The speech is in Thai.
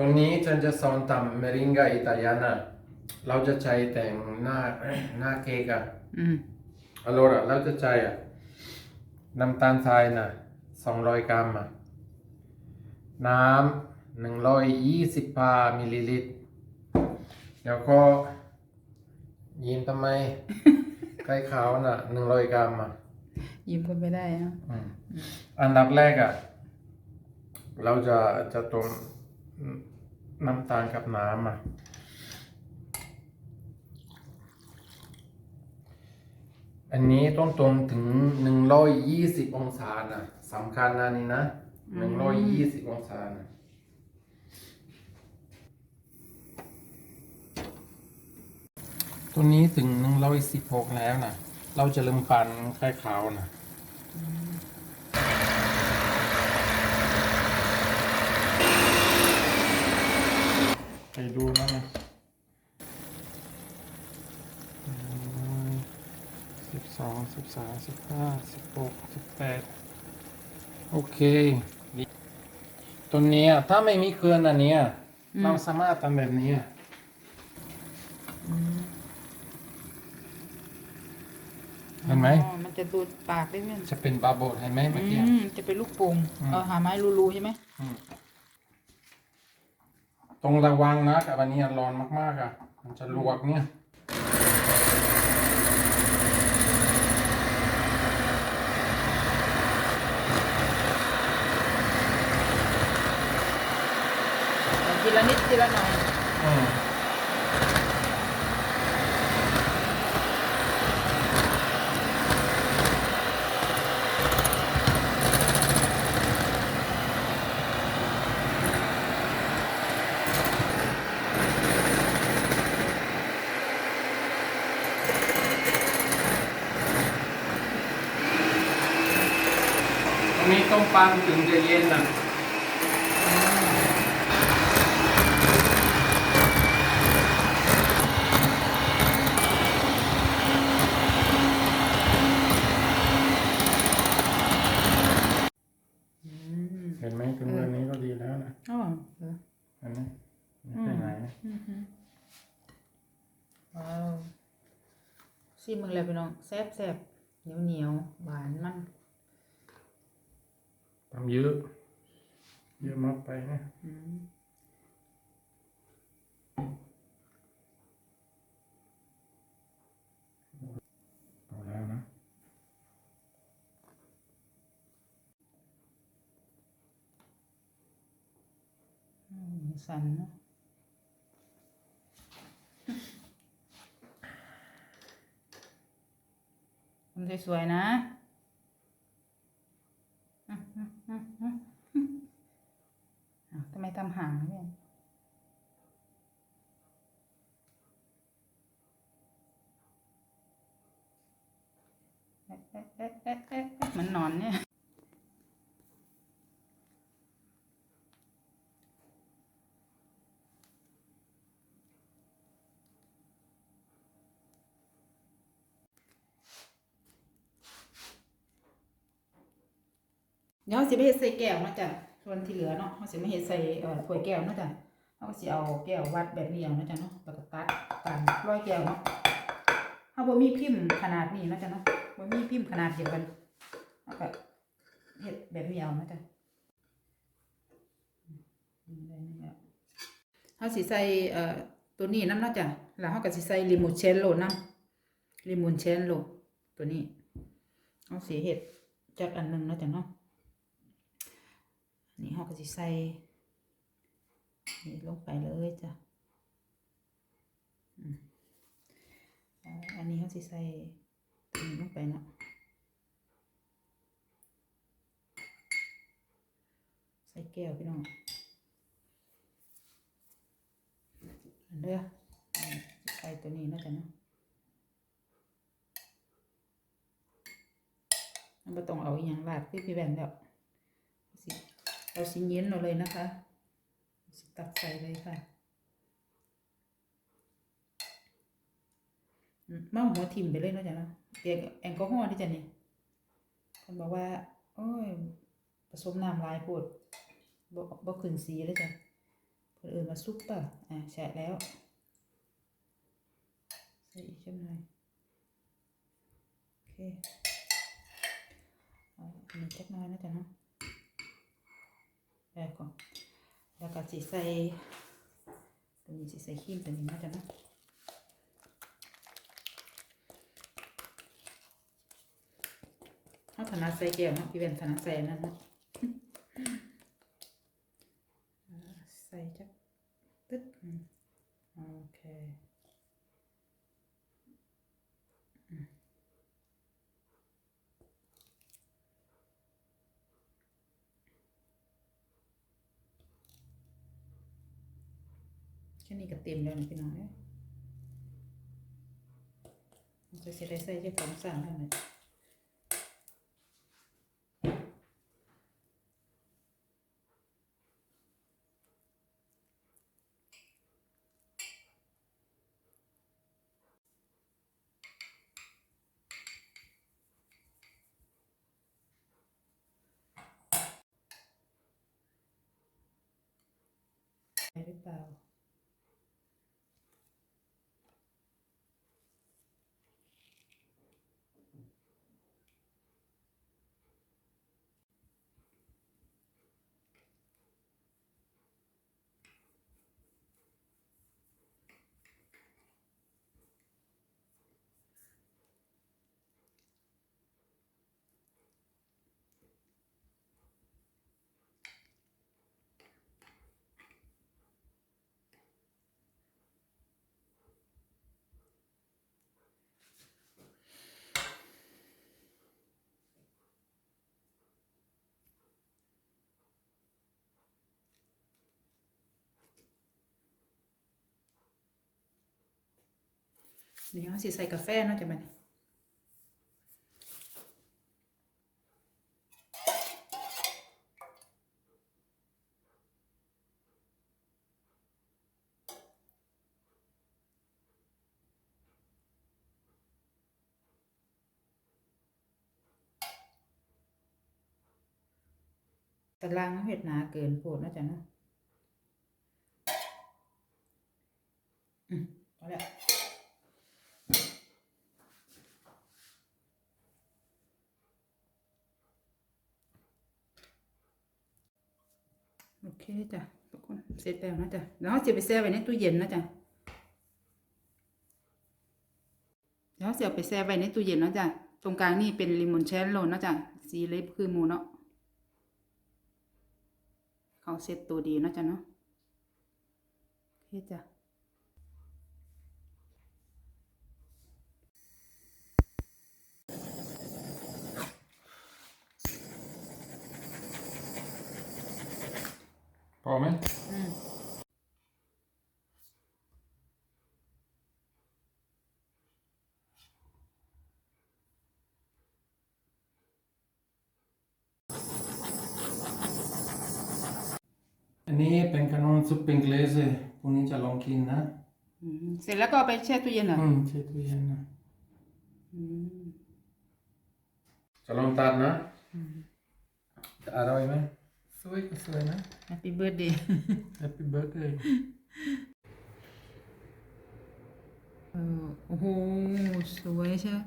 ตรงนี้ฉันจะสอนทำเมริงกาอิตาเลียนาเราจะใช้แต่งหน้าหน้าเค้กอะอืม allora เราจะใช้อะน้ำตาลทรายนะ200กรัมอะน้ำ125มิลลิลิตร แล้วก็ยินทำไมไข่ขาวน่ะ100กรัมอะยิ้มก็ไม่ได้นะอืมอันดับแรกอะเราจะจะต้ม น้ำตาลกับน้ำอะอันนี้ต้องต้มถึงหนึ่งร้อยยี่สิบองศานะสำคัญนะนี่นะหนึ่งร้อยยี่สิบองศานะตัวนี้ถึงหนึ่งร้อยสิบหกแล้วนะเราจะเริ่มปั่นไข่ขาวนะ ไป ดูนะนะสิบสองสิบสามสิบห้าสิบหกสิบแปดโอเคดีตัวเนี้ยถ้าไม่มีเครื่องอันเนี้ยเราสามารถทำแบบนี้อะเห็นไหมอ๋อมันจะดูดปากได้ไหมจะเป็นบาโบดเห็นไหมเมื่อกี้อืมจะเป็นลูกโป่งอืมเอาหาไม้รูๆใช่ไหมอืม ต้องระวังนะกับอันเนี้ยร้อนมากๆอะ มันจะลวกเนี่ยแต่ทีละนิดทีละหน่อย อื มตรงนี้ต้องปังถึงจะเย็นน่ะเห็นไหมถึงเรื่องนี้ก็ดีแล้วนะอ๋อเหรอเห็นไหมไม่ไปไหนนะอือฮึว้าวซีมึงเลยพี่น้องแซ่บแซ่บเหนียวเหนียวหวานมันำเยอะ เยอะมากไปนะอืมพอแล้วนะอืมสันเนอะทำสวยๆนะอืมอืมอืมอืมอืมอ้าว ทำไมทำห่างเนี่ยเอ๊ะเอ๊ะเอ๊ะเอ๊ะเอ๊ะเอ๊ะเหมันนอนเนี่ย เดี๋ยวเราสิไปเฮ็ดใส่แก้วนะจ้ะส่วนที่เหลือเนาะเราสิมาเฮ็ดใส่เอ่อถ้วยแก้วนะจ้ะเราสิเอาแก้ววัดแบบนี้เอานะจ้ะเนาะแล้วก็ตัดตามร้อยแก้วเนาะเฮาบ่มีพิมพ์ขนาดนี้นะจ้ะเนาะบ่มีพิมพ์ขนาดเดียวกันเราก็เฮ็ดแบบนี้เอานะจ้ะเอาเฮาสิใส่เอ่อตัวนี้น้ำนะจ้ะแล้วเฮาก็สิใส่ลิมูเชลโลนำลิมูเชลโลตัวนี้เฮาสิเฮ็ดจักอันหนึงนะจ้ะเนาะ นี่เราก็จะใส่นี่ลงไปเลยจ้ะอันนี้เขาจะใส่ตัวนี้ลงไปเนาะใส่แก้วพี่น้องอันเด้ออ่าใส่ตัวนี้เนาะจ้ะเนาะมันต้องเอาอย่างลาดคือพี่แบนแล้ว เอาชิ้นเย็นเราเลยนะคะ ตักใส่เลยค่ะมาหัวทิ่มไปเลยเนาะจ๊ะเนาะเตียแอลกอฮอล์ที่จ้ะนี่คนบอกว่า โอ้ยผสมน้ำลายโพดบ่บ่ขึ้นสีเลยจ้ะคนอื่นมาซุปเปอร์อะแฉะแล้ว ใส่อีกจังหน่อยโอเคเอาอันนี้จักหน้อยนะจ๊ะเนาะ แล้วก็แล้วก็สิใส่ตัวนี้สิใส่ครีมตัวนี้นะจ๊ะนะเขาถนัดใส่แก้วเนะพี่เวนถนัดใส่นั่นนะใส่จักตึ๊ดโอเคอืมแค่นี้ก็เต็มแล้วนะพี่น้องเอ้ยมันจะเสียได้ใส่เจ้าของสั่งให้ไหมได้หรือเปล่า เดี๋ยวสิใส่กาแฟเนาะจะมันตารางเห็ดหนาเกินโปวดนะจ๊ะเนาะอืมพอแล้ว โอเค จ้ะทุกคนเสร็จแล้วนะจ๊ะแล้วเราจะไปแช่ไว้ในตู้เย็นนะจ๊ะแล้วเราจะเอาไปแช่ไว้ในตู้เย็นนะจ๊ะตรงกลางนี่เป็นลิมอนแชนโลนนะจ๊ะสีเล็บคือมูเนาะเขาเสร็จตัวดีนะจ๊ะเนาะโอเคจ้ะ พอไหมอืมอันนี้เป็นขนมซุปเป็นเกลสพรุ่งนี้จะลองกินนะอืมเสร็จแล้วก็เอาไปแช่ตู้เย็นเหรออืมใช่ตู้เย็นนะอืมจะลองตัดนะจะอร่อยไหม สวยก็สวยนะแฮปปี้เบิร์ดเดย์ Happy birthday เออโอ้โห สวยใช่ไหม